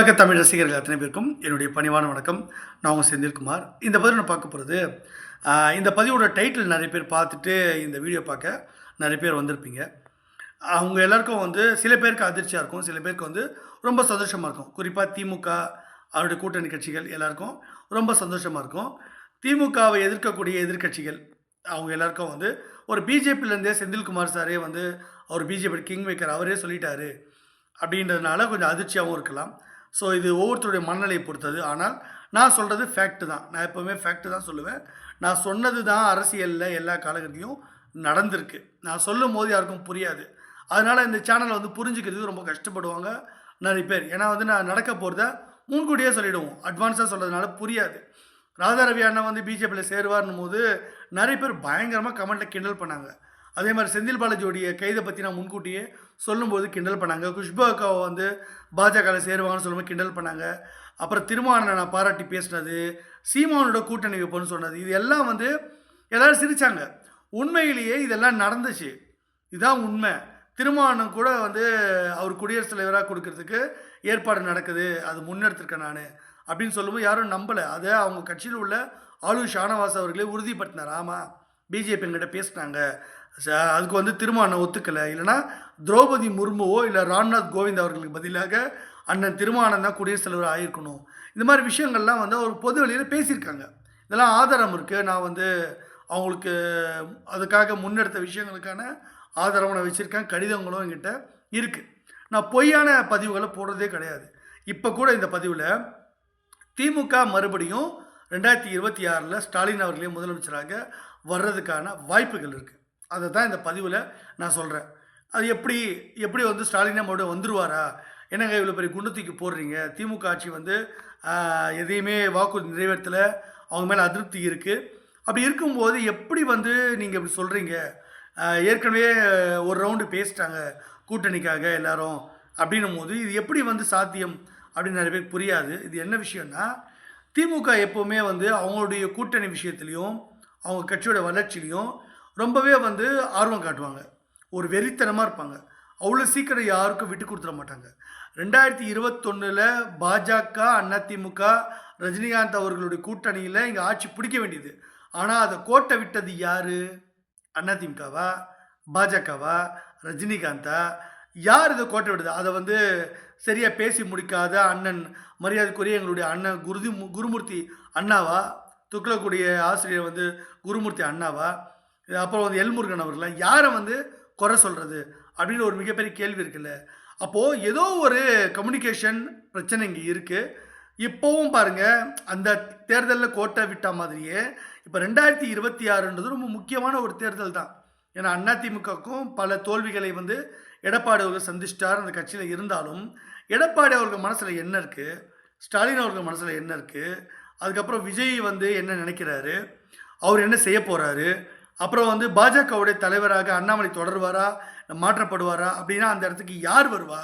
உலக தமிழ் ரசிகர்கள் அத்தனை பேருக்கும் என்னுடைய பணிவான வணக்கம். நான் உங்கள் செந்தில்குமார். இந்த பதிவு நான் பார்க்க போகிறது இந்த பதிவோட டைட்டில் நிறைய பேர் பார்த்துட்டு இந்த வீடியோ பார்க்க நிறைய பேர் வந்திருப்பீங்க. அவங்க எல்லாருக்கும் வந்து சில பேருக்கு அதிர்ச்சியாக இருக்கும் சில பேருக்கு வந்து ரொம்ப சந்தோஷமாக இருக்கும். குறிப்பாக திமுக அவருடைய கூட்டணி கட்சிகள் எல்லாருக்கும் ரொம்ப சந்தோஷமாக இருக்கும். திமுகவை எதிர்க்கக்கூடிய எதிர்க்கட்சிகள் அவங்க எல்லாருக்கும் வந்து ஒரு பிஜேபியிலேருந்தே செந்தில்குமார் சாரே வந்து அவர் பிஜேபி கிங் மேக்கர் அவரே சொல்லிட்டாரு. அப்படின்றதுனால கொஞ்சம் அதிர்ச்சியாகவும் இருக்கலாம். ஸோ இது ஒவ்வொருத்தருடைய மனநிலையை பொறுத்தது. ஆனால் நான் சொல்கிறது ஃபேக்ட் தான். நான் எப்போவுமே ஃபேக்ட் தான் சொல்லுவேன். நான் சொன்னது தான் அரசியலில் எல்லா காலகட்டத்திலையும் நடந்திருக்கு. நான் சொல்லும் போது யாருக்கும் புரியாது. அதனால் இந்த சேனலை வந்து புரிஞ்சுக்கிறதுக்கு ரொம்ப கஷ்டப்படுவாங்க நிறைய பேர். ஏன்னா வந்து நான் நடக்க போகிறத முன்கூட்டியே சொல்லிவிடுவோம் அட்வான்ஸாக சொல்கிறதுனால புரியாது. ராதாரவி அண்ணன் வந்து பிஜேபியில் சேருவார்னும் போது நிறைய பேர் பயங்கரமாக கமெண்ட்டில் கிண்டல் பண்ணாங்க. அதே மாதிரி செந்தில் பாலாஜியோடைய கைதை பற்றி நான் முன்கூட்டியே சொல்லும்போது கிண்டல் பண்ணாங்க. குஷ்பு அக்காவை வந்து பாஜகவில் சேருவாங்கன்னு சொல்லும்போது கிண்டல் பண்ணாங்க. அப்புறம் திருமாவனை நான் பாராட்டி பேசினது சீமானோட கூட்டணி வைப்போன்னு சொன்னது இது எல்லாம் வந்து எல்லோரும் சிரித்தாங்க உண்மையிலேயே இதெல்லாம் நடந்துச்சு. இதுதான் உண்மை. திருமாவனம் கூட வந்து அவர் குடியரசுத் தலைவராக கொடுக்கறதுக்கு ஏற்பாடு நடக்குது. அது முன்னெடுத்திருக்கேன் நான் அப்படின்னு சொல்லும்போது யாரும் நம்பலை. அதை அவங்க கட்சியில் உள்ள ஆளு ஷானவாஸ் அவர்களே உறுதிப்படுத்தினார். ஆமாம் பிஜேபி எங்கிட்ட பேசினாங்க. அதுக்கு வந்து திருமாவளவன் ஒத்துக்கலை. இல்லைன்னா திரௌபதி முர்முவோ இல்லை ராம்நாத் கோவிந்த் அவர்களுக்கு பதிலாக அண்ணன் திருமானம் தான் குடியரசுத் தலைவர் ஆகிருக்கணும் இந்த மாதிரி விஷயங்கள்லாம் வந்து அவர் பொது வெளியில் பேசியிருக்காங்க. இதெல்லாம் ஆதாரம் இருக்குது நான் வந்து அவங்களுக்கு அதுக்காக முன்னெடுத்த விஷயங்களுக்கான ஆதாரம் நான் வச்சுருக்கேன். கடிதங்களும் என்கிட்ட இருக்குது நான் பொய்யான பதிவுகளை போடுறதே கிடையாது. இப்போ கூட இந்த பதிவில் திமுக மறுபடியும் ரெண்டாயிரத்தி இருபத்தி ஆறில் ஸ்டாலின் அவர்களே முதலமைச்சராக வர்றதுக்கான வாய்ப்புகள் இருக்குது அதை தான் இந்த பதிவில் நான் சொல்கிறேன் அது எப்படி எப்படி வந்து ஸ்டாலினா மறுபடியும் வந்துருவாரா? என்னங்க இவ்வளோ பெரிய குண்டத்துக்கு போடுறீங்க? திமுக ஆட்சி வந்து எதையுமே வாக்குறுதி நிறைவேற்றலை. அவங்க மேலே அதிருப்தி இருக்குது அப்படி இருக்கும்போது எப்படி வந்து நீங்கள் இப்படி சொல்கிறீங்க ஏற்கனவே ஒரு ரவுண்டு பேசிட்டாங்க கூட்டணிக்காக எல்லாரும். அப்படின்னும் போது இது எப்படி வந்து சாத்தியம்? அப்படின்னு நிறைய பேருக்கு புரியாது. இது என்ன விஷயம்னா திமுக எப்போவுமே வந்து அவங்களுடைய கூட்டணி விஷயத்துலையும் அவங்க கட்சியோட வளர்ச்சிலையும் ரொம்பவே வந்து ஆர்வம் காட்டுவாங்க. ஒரு வெறித்தனமாக இருப்பாங்க. அவ்வளோ சீக்கிரம் யாருக்கும் விட்டு கொடுத்துட மாட்டாங்க. ரெண்டாயிரத்தி இருபத்தொன்னில் பாஜக அதிமுக ரஜினிகாந்த் அவர்களுடைய கூட்டணியில் இங்கே ஆட்சி பிடிக்க வேண்டியது. ஆனால் அதை கோட்டை விட்டது யார்? அதிமுகவா? பாஜகவா? ரஜினிகாந்தா? யார் இதை கோட்டை விடுது? அதை வந்து சரியாக பேசி முடிக்காத அண்ணன் மரியாதைக்குரிய எங்களுடைய அண்ணன் குருதி குருமூர்த்தி அண்ணாவா? துக்ளக்கூடிய ஆசிரியர் வந்து குருமூர்த்தி அண்ணாவா? இது அப்புறம் வந்து எல்முருகன் அவர்களா யாரை வந்து குறை சொல்கிறது அப்படின்னு ஒரு மிகப்பெரிய கேள்வி இருக்குல்ல. அப்போது ஏதோ ஒரு கம்யூனிகேஷன் பிரச்சனை இங்கே இருக்குது இப்போவும் பாருங்கள் அந்த தேர்தலில் கோட்டை விட்ட மாதிரியே இப்போ ரெண்டாயிரத்தி இருபத்தி ஆறுன்றது ரொம்ப முக்கியமான ஒரு தேர்தல் தான். ஏன்னா அதிமுகவுக்கும் பல தோல்விகளை வந்து எடப்பாடி அவர்கள் சந்திச்சிட்டார் அந்த கட்சியில் இருந்தாலும். எடப்பாடி அவர்கள் மனசில் என்ன இருக்குது ஸ்டாலின் அவர்கள் மனசில் என்ன இருக்குது அதுக்கப்புறம் விஜய் வந்து என்ன நினைக்கிறாரு? அவர் என்ன செய்ய போகிறாரு அப்புறம் வந்து பாஜகவுடைய தலைவராக அண்ணாமலை தொடர்வாரா? மாற்றப்படுவாரா? அப்படின்னா அந்த இடத்துக்கு யார் வருவா?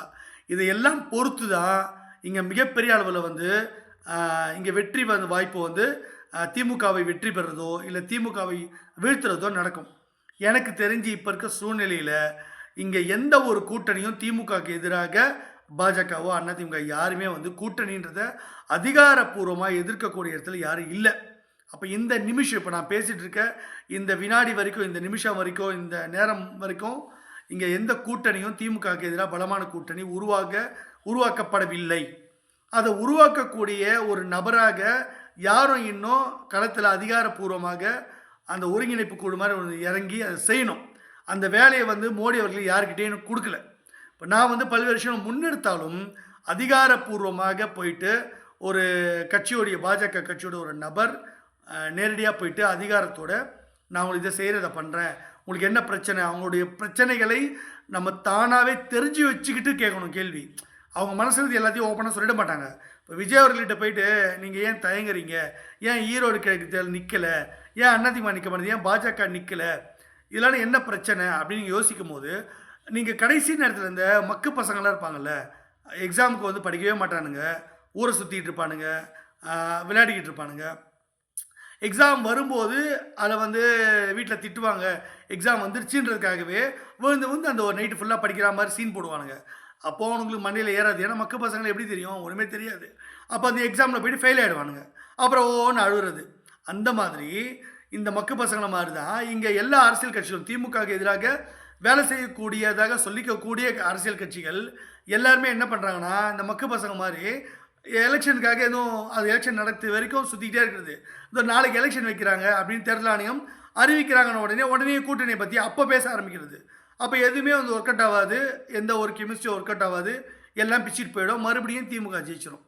இதையெல்லாம் பொறுத்து தான் இங்கே மிகப்பெரிய அளவில் வந்து இங்கே வெற்றி வந்து வாய்ப்பு வந்து திமுகவை வெற்றி பெறுறதோ இல்லை திமுகவை வீழ்த்துறதோ நடக்கும். எனக்கு தெரிஞ்சு இப்போ இருக்க சூழ்நிலையில் இங்கே எந்த ஒரு கூட்டணியும் திமுகவுக்கு எதிராக பாஜகவோ அதிமுக யாருமே வந்து கூட்டணின்றத அதிகாரப்பூர்வமாக எதிர்க்கக்கூடிய இடத்துல யாரும் இல்லை. அப்போ இந்த நிமிஷம் இப்போ நான் பேசிகிட்டு இருக்க இந்த வினாடி வரைக்கும் இந்த நிமிஷம் வரைக்கும் இந்த நேரம் வரைக்கும் இங்கே எந்த கூட்டணியும் திமுகவுக்கு எதிராக பலமான கூட்டணி உருவாக உருவாக்கப்படவில்லை. அதை உருவாக்கக்கூடிய ஒரு நபராக யாரும் இன்னும் களத்தில் அதிகாரப்பூர்வமாக அந்த ஒருங்கிணைப்பு குழு மாதிரி இறங்கி அதை செய்யணும். அந்த வேலையை வந்து மோடி அவர்கள் யாருக்கிட்டேயும் கொடுக்கல. இப்போ நான் வந்து பல்வேறு விஷயம் முன்னெடுத்தாலும் அதிகாரப்பூர்வமாக போயிட்டு ஒரு கட்சியோடைய பாஜக கட்சியோட ஒரு நபர் நேரடியாக போயிட்டு அதிகாரத்தோட நான் உங்களுக்கு இதை செய்கிறத பண்ணுறேன் உங்களுக்கு என்ன பிரச்சனை? அவங்களுடைய பிரச்சனைகளை நம்ம தானாகவே தெரிஞ்சு வச்சுக்கிட்டு கேட்கணும் கேள்வி. அவங்க மனசுல எல்லாத்தையும் ஓப்பனாக சொல்லிட மாட்டாங்க. இப்போ விஜய் அவர்கள்ட்ட போயிட்டு நீங்கள் ஏன் தயங்குறீங்க? ஏன் ஈரோடு கிழக்கு தேர்தல் நிற்கலை ஏன் அதிமுக நிற்க மாட்டேது ஏன் பாஜக நிற்கலை இதெல்லாம் என்ன பிரச்சனை? அப்படின்னு யோசிக்கும் போது நீங்கள் கடைசி நேரத்தில் இந்த மக்கு பசங்களாம் இருப்பாங்கல்ல எக்ஸாமுக்கு வந்து படிக்கவே மாட்டானுங்க. ஊரை சுற்றிட்டு இருப்பானுங்க. விளையாடிக்கிட்டு இருப்பானுங்க. எக்ஸாம் வரும்போது அதை வந்து வீட்டில் திட்டுவாங்க. எக்ஸாம் வந்துருச்சுன்றதுக்காகவே விழுந்து வந்து அந்த ஒரு நைட்டு ஃபுல்லாக படிக்கிற மாதிரி சீன் போடுவானுங்க. அப்போ அவனுங்களுக்கு மண்ணில் ஏறாது. ஏன்னா மக்க பசங்களை எப்படி தெரியும்? ஒன்றுமே தெரியாது. அப்போ அந்த எக்ஸாமில் போயிட்டு ஃபெயில் ஆகிடுவானுங்க அப்புறம் ஒன்று அழுகுறது அந்த மாதிரி இந்த மக்கு பசங்களை மாதிரி தான் இங்கே எல்லா அரசியல் கட்சிகளும் திமுகவுக்கு எதிராக வேலை செய்யக்கூடியதாக சொல்லிக்கக்கூடிய அரசியல் கட்சிகள் எல்லாருமே என்ன பண்ணுறாங்கன்னா இந்த மக்கு பசங்க மாதிரி எலெக்ஷனுக்காக எதுவும் அது எலெக்ஷன் நடத்து வரைக்கும் சுற்றிக்கிட்டே இருக்கிறது. இந்த நாளைக்கு எலெக்ஷன் வைக்கிறாங்க அப்படின்னு தேர்தல் ஆணையம் அறிவிக்கிறாங்கன்னு உடனே உடனே கூட்டணியை பற்றி அப்போ பேச ஆரம்பிக்கிறது. அப்போ எதுவுமே வந்து ஒர்க் அவுட் ஆகாது. எந்த ஒரு கெமிஸ்ட்ரி ஒர்க் அவுட் ஆகாது. எல்லாம் பிச்சுட்டு போயிடும். மறுபடியும் திமுக ஜெயிச்சிடும்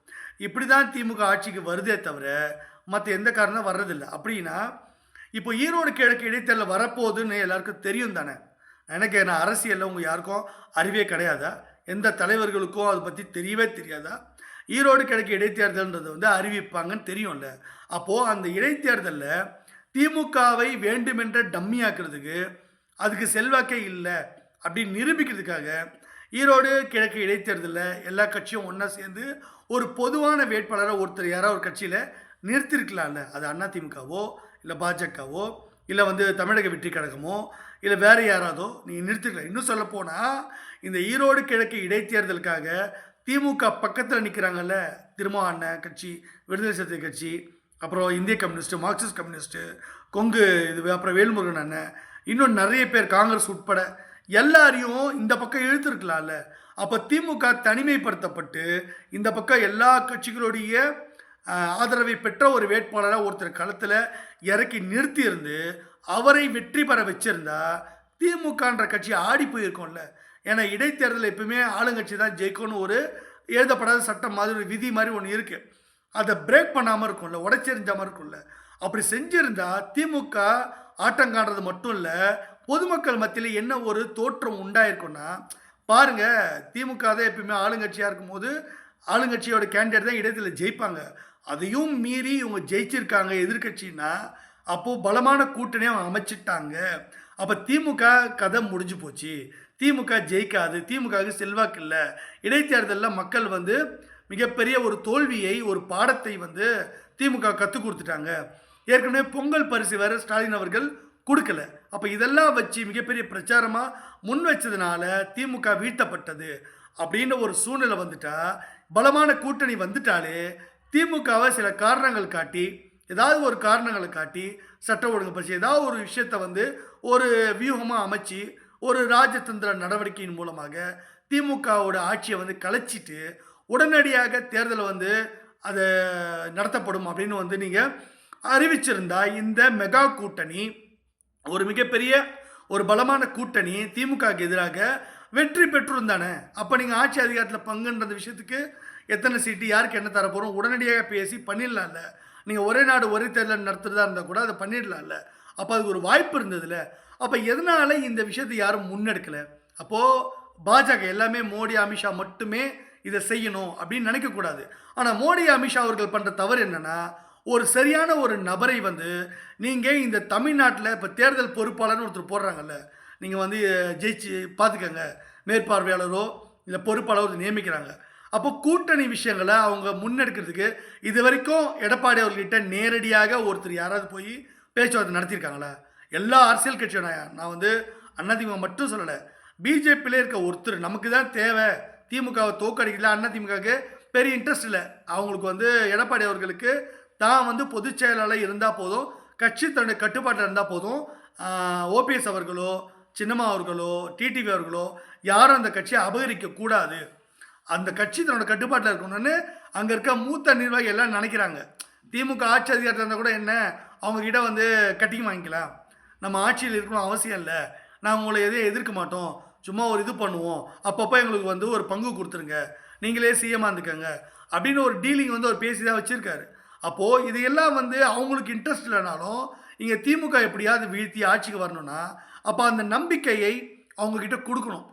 இப்படி தான் திமுக ஆட்சிக்கு வருதே தவிர மற்ற எந்த காரணம் வர்றதில்லை. அப்படின்னா இப்போ ஈரோடு கிழக்கு இடைத்தேர்தல் வரப்போகுதுன்னு எல்லாருக்கும் தெரியும் தானே? எனக்கு நான் அரசியலில் உங்கள் யாருக்கும் அறிவே கிடையாதா? எந்த தலைவர்களுக்கும் அதை பற்றி தெரியவே தெரியாதா? ஈரோடு கிழக்கு இடைத்தேர்தல்ன்றது வந்து அறிவிப்பாங்கன்னு தெரியும்ல. அப்போது அந்த இடைத்தேர்தலில் திமுகவை வேண்டுமென்ற டம்மி ஆக்குறதுக்கு அதுக்கு செல்வாக்கே இல்லை அப்படின்னு நிரூபிக்கிறதுக்காக ஈரோடு கிழக்கு இடைத்தேர்தலில் எல்லா கட்சியும் ஒன்றா சேர்ந்து ஒரு பொதுவான வேட்பாளரை ஒருத்தர் யாராவது ஒரு கட்சியில் நிறுத்திருக்கலாம்ல. அது அதிமுகவோ இல்லை பாஜகவோ இல்லை வந்து தமிழக வெற்றி கழகமோ இல்லை வேறு யாராவதோ நீங்கள் நிறுத்திக்கலாம் இன்னும் சொல்லப்போனால் இந்த ஈரோடு கிழக்கு இடைத்தேர்தலுக்காக திமுக பக்கத்தில் நிற்கிறாங்கல்ல திருமா அண்ணன் கட்சி விடுதலை சிறுத்தை கட்சி அப்புறம் இந்திய கம்யூனிஸ்ட்டு மார்க்சிஸ்ட் கம்யூனிஸ்ட்டு கொங்கு இது அப்புறம் வேல்முருகன் அண்ணன் இன்னும் நிறைய பேர் காங்கிரஸ் உட்பட எல்லாரையும் இந்த பக்கம் இழுத்துருக்கலாம்ல. அப்போ திமுக தனிமைப்படுத்தப்பட்டு இந்த பக்கம் எல்லா கட்சிகளுடைய ஆதரவை பெற்ற ஒரு வேட்பாளராக ஒருத்தர் களத்தில் இறக்கி நிறுத்தியிருந்து அவரை வெற்றி பெற வச்சிருந்தா திமுகன்ற கட்சி ஆடி போயிருக்கோம்ல. ஏன்னா இடைத்தேர்தல் எப்பவுமே ஆளுங்கட்சி தான் ஜெயிக்கும்னு ஒரு எழுதப்படாத சட்டம் மாதிரி ஒரு விதி மாதிரி ஒன்று இருக்குது அதை பிரேக் பண்ணாமல் இருக்கும்ல உடைச்செறிஞ்சாமல் இருக்கும்ல. அப்படி செஞ்சுருந்தா திமுக ஆட்டங்காடுறது மட்டும் இல்லை பொதுமக்கள் மத்தியில் என்ன ஒரு தோற்றம் உண்டாயிருக்குன்னா பாருங்க திமுக தான் எப்பயுமே ஆளுங்கட்சியாக இருக்கும்போது ஆளுங்கட்சியோட கேண்டிடேட் தான் இடத்துல ஜெயிப்பாங்க. அதையும் மீறி இவங்க ஜெயிச்சிருக்காங்க எதிர்கட்சின்னா அப்போது பலமான கூட்டணியை அவங்க அமைச்சிட்டாங்க. அப்போ திமுக கதை முடிஞ்சு போச்சு. திமுக ஜெயிக்காது. திமுகவுக்கு செல்வாக்கு இல்லை. இடைத்தேர்தலில் மக்கள் வந்து மிகப்பெரிய ஒரு தோல்வியை ஒரு பாடத்தை வந்து திமுக கற்றுக் கொடுத்துட்டாங்க. ஏற்கனவே பொங்கல் பரிசு வேறு ஸ்டாலின் அவர்கள் கொடுக்கல. அப்போ இதெல்லாம் வச்சு மிகப்பெரிய பிரச்சாரமாக முன் வச்சதுனால திமுக வீழ்த்தப்பட்டது. அப்படின்ற ஒரு சூழ்நிலை வந்துட்டா பலமான கூட்டணி வந்துட்டாலே திமுகவை சில காரணங்கள் காட்டி ஏதாவது ஒரு காரணங்களை காட்டி சட்ட ஒழுங்கு பற்றி ஏதாவது ஒரு விஷயத்தை வந்து ஒரு வியூகமாக அமைச்சு ஒரு ராஜதந்திர நடவடிக்கையின் மூலமாக திமுகவோட ஆட்சியை வந்து கலைச்சிட்டு உடனடியாக தேர்தலை வந்து அது நடத்தப்படும் அப்படின்னு வந்து நீங்கள் அறிவிச்சிருந்தா இந்த மெகா கூட்டணி ஒரு மிகப்பெரிய ஒரு பலமான கூட்டணி திமுகவுக்கு எதிராக வெற்றி பெற்றிருந்தானே அப்போ நீங்கள் ஆட்சி அதிகாரத்தில் பங்குன்ற விஷயத்துக்கு எத்தனை சீட்டு யாருக்கு என்ன தரப்போகிறோம் உடனடியாக பேசி பண்ணிடலாம்ல. நீங்கள் ஒரே நாடு ஒரே தேர்தல் நடத்துகிறதா இருந்தால் கூட அதை பண்ணிடலாம்ல. அப்போ அதுக்கு ஒரு வாய்ப்பு இருந்ததுல. அப்போ எதனால இந்த விஷயத்தை யாரும் முன்னெடுக்கலை? அப்போது பாஜக எல்லாமே மோடி அமித்ஷா மட்டுமே இதை செய்யணும் அப்படின்னு நினைக்கக்கூடாது ஆனால் மோடி அமித்ஷா அவர்கள் பண்ணுற தவறு என்னென்னா ஒரு சரியான ஒரு நபரை வந்து நீங்கள் இந்த தமிழ்நாட்டில் இப்போ தேர்தல் பொறுப்பாளர்னு ஒருத்தர் போடுறாங்கல்ல நீங்கள் வந்து ஜெயிச்சு பார்த்துக்கங்க மேற்பார்வையாளரோ இல்லை பொறுப்பாளரோ நியமிக்கிறாங்க. அப்போ கூட்டணி விஷயங்களை அவங்க முன்னெடுக்கிறதுக்கு இது வரைக்கும் எடப்பாடி அவர்கிட்ட நேரடியாக ஒருத்தர் யாராவது போய் பேச்சுவார்த்தை நடத்தியிருக்காங்களா? எல்லா அரசியல் கட்சியும் நான் நான் வந்து அதிமுக மட்டும் சொல்லலை. பிஜேபியில் இருக்க ஒருத்தர் நமக்கு தான் தேவை. திமுகவை தோக்கடிக்கல அதிமுகவுக்கு பெரிய இன்ட்ரெஸ்ட் இல்லை. அவங்களுக்கு வந்து எடப்பாடி அவர்களுக்கு தான் வந்து பொதுச் செயலாளர் இருந்தால் போதும். கட்சி தன்னுடைய கட்டுப்பாட்டில் இருந்தால் போதும். ஓபிஎஸ் அவர்களோ சின்னம்மா அவர்களோ டிடிவி அவர்களோ யாரும் அந்த கட்சியை அபகரிக்க கூடாது அந்த கட்சி தன்னோட கட்டுப்பாட்டில் இருக்கணும்னு அங்கே இருக்க மூத்த நிர்வாகி எல்லாம் நினைக்கிறாங்க. திமுக ஆட்சி அதிகாரத்தில் இருந்தால் கூட என்ன? அவங்க கிட்ட வந்து கட்டிங் வாங்கிக்கலாம். நம்ம ஆட்சியில் இருக்கணும் அவசியம் இல்லை. நாங்கள் உங்களை எதையும் எதிர்க்க மாட்டோம். சும்மா ஒரு இது பண்ணுவோம். அப்பப்போ எங்களுக்கு வந்து ஒரு பங்கு கொடுத்துருங்க. நீங்களே சிஎமாக இருந்துக்கங்க. அப்படின்னு ஒரு டீலிங் வந்து அவர் பேசி தான் வச்சுருக்காரு. அப்போது இதையெல்லாம் வந்து அவங்களுக்கு இன்ட்ரெஸ்ட் இல்லைனாலும் இங்கே திமுக எப்படியாவது வீழ்த்தி ஆட்சிக்கு வரணும்னா அப்போ அந்த நம்பிக்கையை அவங்கக்கிட்ட கொடுக்கணும்.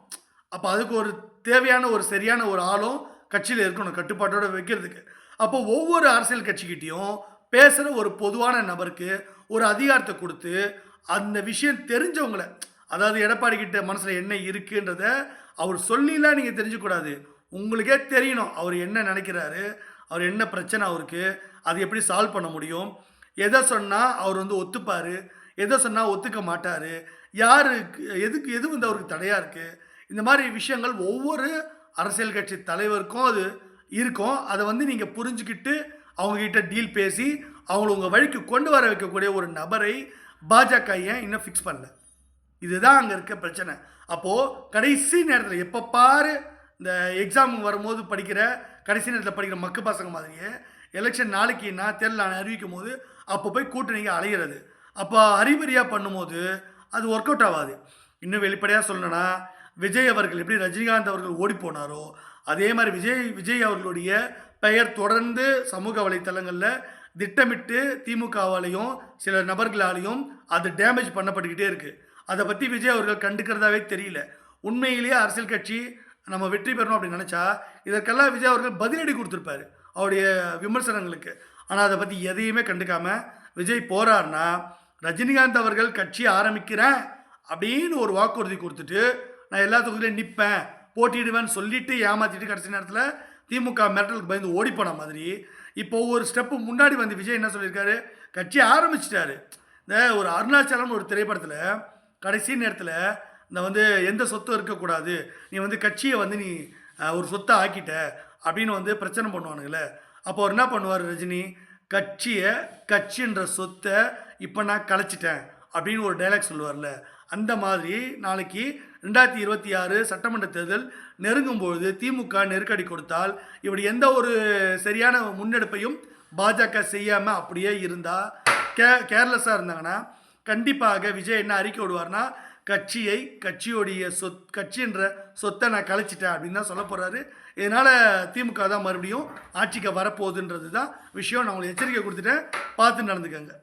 அப்போ அதுக்கு ஒரு தேவையான ஒரு சரியான ஒரு ஆளும் கட்சியில் இருக்கணும் கட்டுப்பாட்டோடு வைக்கிறதுக்கு. அப்போ ஒவ்வொரு அரசியல் கட்சிக்கிட்டேயும் பேசுகிற ஒரு பொதுவான நபருக்கு ஒரு அதிகாரத்தை கொடுத்து அந்த விஷயம் தெரிஞ்சவங்களை அதாவது எடப்பாடி கிட்ட மனசில் என்ன இருக்குன்றத அவர் சொல்லிலாம் நீங்கள் தெரிஞ்சுக்கூடாது உங்களுக்கே தெரியணும் அவர் என்ன நினைக்கிறாரு அவர் என்ன பிரச்சனை அவருக்கு அது எப்படி சால்வ் பண்ண முடியும்? எதை சொன்னால் அவர் வந்து ஒத்துப்பார்? எதை சொன்னால் ஒத்துக்க மாட்டார்? யாருக்கு எதுக்கு எது வந்து அவருக்கு தடையாக இருக்குது இந்த மாதிரி விஷயங்கள் ஒவ்வொரு அரசியல் கட்சி தலைவருக்கும் அது இருக்கும். அதை வந்து நீங்கள் புரிஞ்சுக்கிட்டு அவங்கக்கிட்ட டீல் பேசி அவங்கள உங்கள் வழிக்கு கொண்டு வர வைக்கக்கூடிய ஒரு நபரை பாஜக ஏன் இன்னும் ஃபிக்ஸ் பண்ணல? இதுதான் அங்கே இருக்க பிரச்சனை. அப்போது கடைசி நேரத்தில் எப்போ பாரு இந்த எக்ஸாம் வரும்போது படிக்கிற கடைசி நேரத்தில் படிக்கிற மக்கு பசங்க மாதிரியே எலெக்ஷன் நாளைக்குன்னா தேர்தல் அறிவிக்கும் போது அப்போ போய் கூட்டணிக்கு அலைகிறது அப்போ அறிபறியாக பண்ணும்போது அது ஒர்க் அவுட் ஆகாது. இன்னும் வெளிப்படையாக சொல்லணும்னா விஜய் அவர்கள் எப்படி ரஜினிகாந்த் அவர்கள் ஓடி போனாரோ அதே மாதிரி விஜய் விஜய் அவர்களுடைய பெயர் தொடர்ந்து சமூக வலைத்தளங்களில் திட்டமிட்டு திமுகவாலையும் சில நபர்களாலையும் அது டேமேஜ் பண்ணப்பட்டுக்கிட்டே இருக்குது அதை பற்றி விஜய் அவர்கள் கண்டுக்கிறதாவே தெரியல. உண்மையிலேயே அரசியல் கட்சி நம்ம வெற்றி பெறணும் அப்படின்னு நினச்சா இதற்கெல்லாம் விஜய் அவர்கள் பதிலடி கொடுத்துருப்பாரு அவருடைய விமர்சனங்களுக்கு. ஆனால் அதை பற்றி எதையுமே கண்டுக்காமல் விஜய் போகிறார்னா ரஜினிகாந்த் அவர்கள் கட்சி ஆரம்பிக்கிறேன் அப்படின்னு ஒரு வாக்குறுதி கொடுத்துட்டு நான் எல்லா தொகுதியிலையும் நிற்பேன் போட்டியிடுவேன்னு சொல்லிட்டு ஏமாற்றிட்டு கடைசி நேரத்தில் திமுக மிரட்டலுக்கு பயந்து ஓடிப்போன மாதிரி இப்போ ஒரு ஸ்டெப்பு முன்னாடி வந்து விஜய் என்ன சொல்லியிருக்காரு? கட்சி ஆரம்பிச்சிட்டாரு. இந்த ஒரு அருணாச்சலம் ஒரு திரைப்படத்தில் கடைசி நேரத்தில் இந்த வந்து எந்த சொத்தும் இருக்கக்கூடாது. நீ வந்து கட்சியை வந்து நீ ஒரு சொத்தை ஆக்கிட்ட அப்படின்னு வந்து பிரச்சனை பண்ணுவானுங்களே அப்போ அவர் என்ன பண்ணுவார் ரஜினி? கட்சியை கட்சின்ற சொத்தை இப்போ நான் கலைச்சிட்டேன் அப்படின்னு ஒரு டைலாக் சொல்லுவார்ல. அந்த மாதிரி நாளைக்கு ரெண்டாயிரத்தி இருபத்தி ஆறு சட்டமன்ற தேர்தல் நெருங்கும்பொழுது திமுக நெருக்கடி கொடுத்தால் இப்படி எந்த ஒரு சரியான முன்னெடுப்பையும் பாஜக செய்யாமல் அப்படியே இருந்தால் கே கேர்லெஸ்ஸாக இருந்தாங்கன்னா கண்டிப்பாக விஜய் என்ன அறிக்கை விடுவார்னா கட்சியை கட்சியோடைய சொத் கட்சின்ற சொத்தை நான் கலைச்சிட்டேன் அப்படின்னு தான் சொல்ல போகிறாரு இதனால் திமுக தான் மறுபடியும் ஆட்சிக்கு வரப்போகுதுன்றது தான் விஷயம். நான் உங்களுக்கு எச்சரிக்கை கொடுத்துட்டேன். பார்த்து நடந்துக்கங்க.